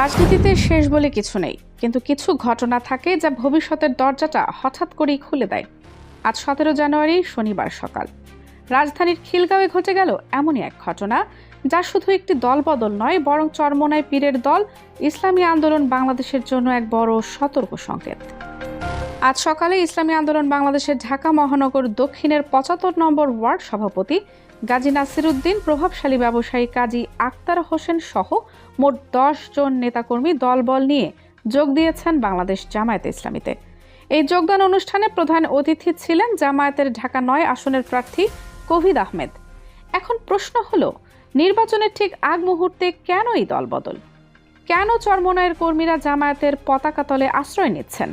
রাজনীতিতে শেষ বলে কিছু নেই, কিন্তু কিছু ঘটনা থাকে যা ভবিষ্যতের দরজাটা হঠাৎ করেই খুলে দেয়। আজ সতেরো জানুয়ারি, শনিবার সকাল। রাজধানীর খিলগাঁওয়ে ঘটে গেল এমনই এক ঘটনা, যা শুধু একটি দলবদল নয়, বরং চরমনায় পীরের দল, ইসলামী আন্দোলন বাংলাদেশের জন্য এক বড় সতর্ক সংকেত। আজ সকালে ইসলামী আন্দোলন বাংলাদেশের ঢাকা মহানগর দক্ষিণের পঁচাত্তর নম্বর ওয়ার্ড সভাপতি গাজী নাসিরুদ্দিন প্রভাবশালী ব্যবসায়ী কাজী আক্তার হোসেন সহ মোট দশ জন নেতাকর্মী দলবল নিয়ে যোগ দিয়েছেন বাংলাদেশ জামায়াতে ইসলামীতে। এই যোগদান অনুষ্ঠানে প্রধান অতিথি ছিলেন জামায়াতের ঢাকা নয় আসনের প্রার্থী কবিদ আহমেদ। এখন প্রশ্ন হলো, নির্বাচনের ঠিক আগ মুহূর্তে কেন এই দলবদল? কেন চরমনায়ের কর্মীরা জামায়াতের পতাকা তলে আশ্রয় নিচ্ছেন?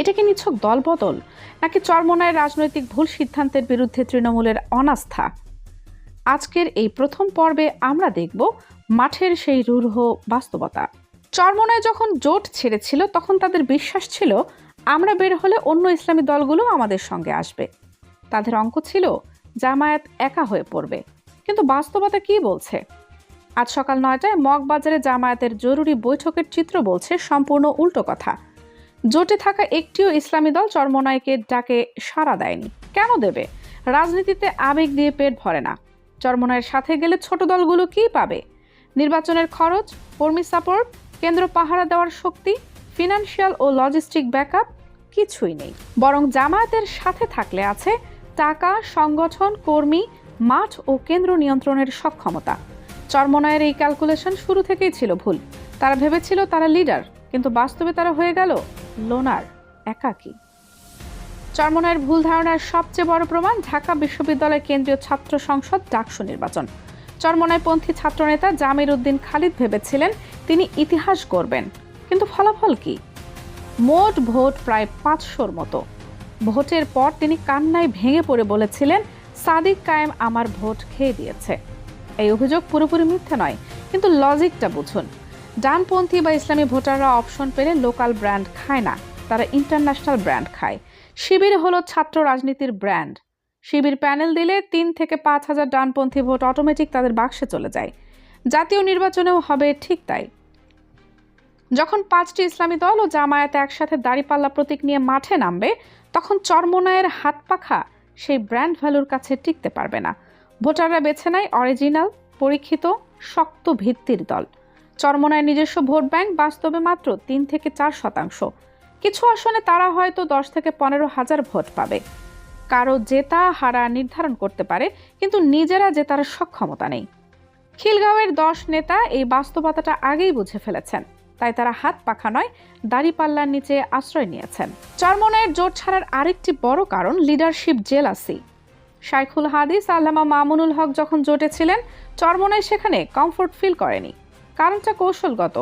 এটা কি নিছক দলবদল? নাকি চরমনায়ের রাজনৈতিক ভুল সিদ্ধান্তের বিরুদ্ধে তৃণমূলের অনাস্থা? আজকের এই প্রথম পর্বে আমরা দেখব মাঠের সেই রূঢ় বাস্তবতা। চরমনায় যখন জোট ছেড়েছিল, তখন তাদের বিশ্বাস ছিল, আমরা বের হলে অন্য ইসলামী দলগুলো আমাদের সঙ্গে আসবে। তাদের অঙ্ক ছিল, জামায়াত একা হয়ে পড়বে। কিন্তু বাস্তবতা কি বলছে? আজ সকাল নয়টায় মগবাজারে জামায়াতের জরুরি বৈঠকের চিত্র বলছে সম্পূর্ণ উল্টো কথা। জোটে থাকা একটিও ইসলামী দল চরমনায়কে ডাকে সাড়া দেয়নি। কেন দেবে? রাজনীতিতে আবেগ দিয়ে পেট ভরে না। চরমনায়ের সাথে গেলে ছোট দলগুলো কি পাবে? নির্বাচনের খরচ, কর্মী সাপোর্ট, কেন্দ্র পাহারা দেওয়ার শক্তি, ফিনান্সিয়াল ও লজিস্টিক ব্যাকআপ কিছুই নেই। বরং জামায়াতের সাথে থাকলে আছে টাকা, সংগঠন, কর্মী, মাঠ ও কেন্দ্র নিয়ন্ত্রণের সক্ষমতা। চরমনায়ের এই ক্যালকুলেশন শুরু থেকেই ছিল ভুল। তারা ভেবেছিল তারা লিডার, কিন্তু বাস্তবে তারা হয়ে গেল লোনার, একাকী। চরমনায়ের ভুল ধারণার সবচেয়ে বড় প্রমাণ ঢাকা বিশ্ববিদ্যালয় কেন্দ্রীয় ছাত্র সংসদ ডাকসু নির্বাচন। চরমনায়পন্থী ছাত্রনেতা জামির উদ্দিন খালিদ ভেবেছিলেন তিনি ইতিহাস গড়বেন, কিন্তু ফলাফল কি? মোট ভোট প্রায় পাঁচশোর মতো। ভোটের পর তিনি কান্নায় ভেঙে পড়ে বলেছিলেন, সাদিক কায়েম আমার ভোট খেয়ে দিয়েছে। এই অভিযোগ পুরোপুরি মিথ্যে নয়, কিন্তু লজিকটা বুঝুন। ডানপন্থী বা ইসলামী ভোটাররা অপশন পেলে লোকাল ব্র্যান্ড খায় না। তারা ইন্টারন্যাশনাল ব্র্যান্ড খায়। শিবির হলো ছাত্র রাজনীতির ব্র্যান্ড শিবির প্যানেল দিলে তিন থেকে পাঁচ হাজার ডানপন্থী ভোট অটোমেটিক তাদের বাক্সে চলে যায়। জাতীয় নির্বাচনেও হবে ঠিক তাই। যখন পাঁচটি ইসলামী দল ও জামায়াত একসাথে দাড়িপাল্লা প্রতীক নিয়ে মাঠে নামবে, তখন চরমনায়ের হাত পাখা সেই ব্র্যান্ড ভ্যালুর কাছে টিকতে পারবে না। ভোটাররা বেছে নেয় অরিজিনাল পরীক্ষিত, শক্ত ভিত্তির দল। চরমনায় নিজস্ব ভোট ব্যাংক বাস্তবে মাত্র তিন থেকে চার শতাংশ। কিছু আসনে তারা হয়তো দশ থেকে পনেরো হাজার ভোট পাবে। কারও জেতা হারা নির্ধারণ করতে পারে, কিন্তু নিজেরা জেতার সক্ষমতা নেই। খিলগাঁওয়ের দশ নেতা এই বাস্তবতাটা আগেই বুঝে ফেলেছেন। তাই তারা হাত পাখা নয়, দাড়িপাল্লার নিচে আশ্রয় নিয়েছেন। চরমনায়ের জোট ছাড়ার আরেকটি বড় কারণ লিডারশিপ জেলাসি। শাইখুল হাদিস, আল্লামা মামুনুল হক যখন জোটে ছিলেন, চরমনায় সেখানে কমফোর্ট ফিল করেনি। কারণটা কৌশলগত।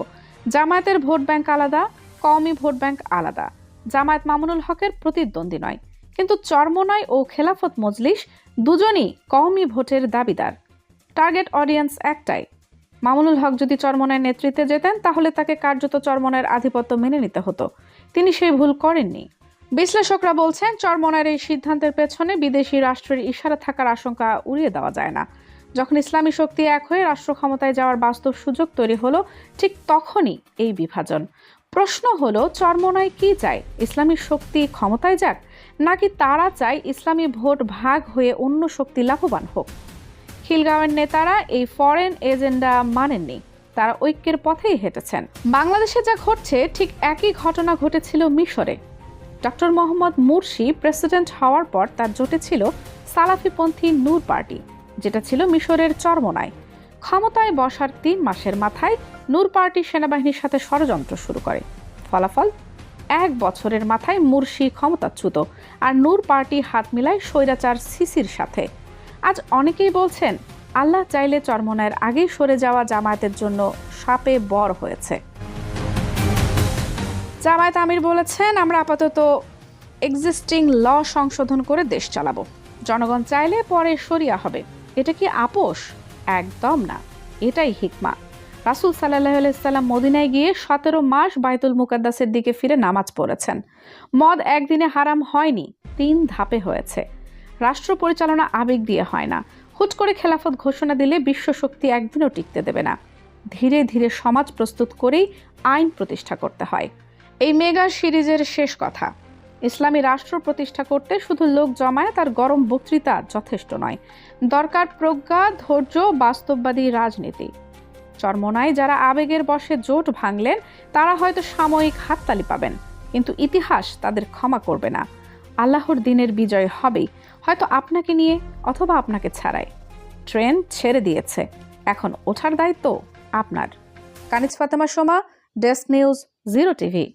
জামায়াতের ভোট ব্যাংক আলাদা কওমি ভোট ব্যাংক আলাদা। জামায়াত মামুনুল হকের প্রতিদ্বন্দ্বী নয়। কিন্তু চরমনায় ও খেলাফত মজলিস দুজনই কওমি ভোটের দাবিদার। টার্গেট অডিয়েন্স একটাই। মামুনুল হক যদি চরমনায় নেতৃত্বে যেতেন, তাহলে তাকে কার্যত চরমনায়ের আধিপত্য মেনে নিতে হতো। তিনি সেই ভুল করেননি। বিশ্লেষকরা বলছেন চরমনায়ের এই সিদ্ধান্তের পেছনে বিদেশি রাষ্ট্রের ইশারা থাকার আশঙ্কা উড়িয়ে দেওয়া যায় না। যখন ইসলামী শক্তি এক হয়ে রাষ্ট্র ক্ষমতায় যাওয়ার বাস্তব সুযোগ তৈরি হলো, ঠিক তখনই এই বিভাজন। প্রশ্ন হলো, চরমনায় কি চায়? ইসলামী শক্তি ক্ষমতায় যাক? নাকি তারা চায় ইসলামী ভোট ভাগ হয়ে অন্য শক্তি লাভবান হোক? খিলগাঁওয়ের নেতারা এই ফরেন এজেন্ডা মানেননি। তারা ঐক্যের পথেই হেঁটেছেন। বাংলাদেশে যা ঘটছে, ঠিক একই ঘটনা ঘটেছিল মিশরে। ডক্টর মোহাম্মদ মুরসি প্রেসিডেন্ট হওয়ার পর তার জোটে ছিল সালাফিপন্থী নূর পার্টি, যেটা ছিল মিশরের চরমনায়। ক্ষমতায় বসার তিন মাসের মাথায় নূর পার্টি সেনাবাহিনীর সাথে ষড়যন্ত্র শুরু করে। ফলাফল? এক বছরের মাথায় মুর্শি ক্ষমতাচ্যুত আর নূর পার্টি হাত মিলায় স্বৈরাচার সিসির সাথে। আজ অনেকেই বলছেন, আল্লাহ চাইলে চরমনায়ের আগেই সরে যাওয়া জামায়াতের জন্য সাপে বর হয়েছে। জামায়াত আমির বলেছেন, আমরা আপাতত এক্সিস্টিং ল সংশোধন করে দেশ চালাবো। জনগণ চাইলে পরে সরিয়া হবে। এটা কি আপোষ? একদম না। এটাই হিকমা। রাসুল সাল্লাহ আলাইসাল্লাম মদিনায় গিয়ে সতেরো মাস বাইতুল মুকাদ্দাসের দিকে ফিরে নামাজ পড়েছেন। মদ একদিনে হারাম হয়নি, তিন ধাপে হয়েছে। রাষ্ট্র পরিচালনা আবেগ দিয়ে হয় না। হুট করে খেলাফত ঘোষণা দিলে বিশ্ব শক্তি একদিনও টিকতে দেবে না। ধীরে ধীরে সমাজ প্রস্তুত করেই আইন প্রতিষ্ঠা করতে হয়। এই মেগা সিরিজের শেষ কথা। ইসলামী রাষ্ট্র প্রতিষ্ঠা করতে শুধু লোক জমায়েত আর গরম বক্তৃতা যথেষ্ট নয়। দরকার প্রজ্ঞা, ধৈর্য, বাস্তববাদী রাজনীতি। চরমনায় যারা আবেগের বশে জোট ভাঙলেন, তারা হয়তো সাময়িক হাততালি পাবেন, কিন্তু ইতিহাস তাদের ক্ষমা করবে না। আল্লাহর দিনের বিজয় হবেই, হয়তো আপনাকে নিয়ে অথবা আপনাকে ছাড়াই। ট্রেন ছেড়ে দিয়েছে, এখন ওঠার দায়িত্ব আপনার। Kaniz Fatema Soma, desk news, zero TV.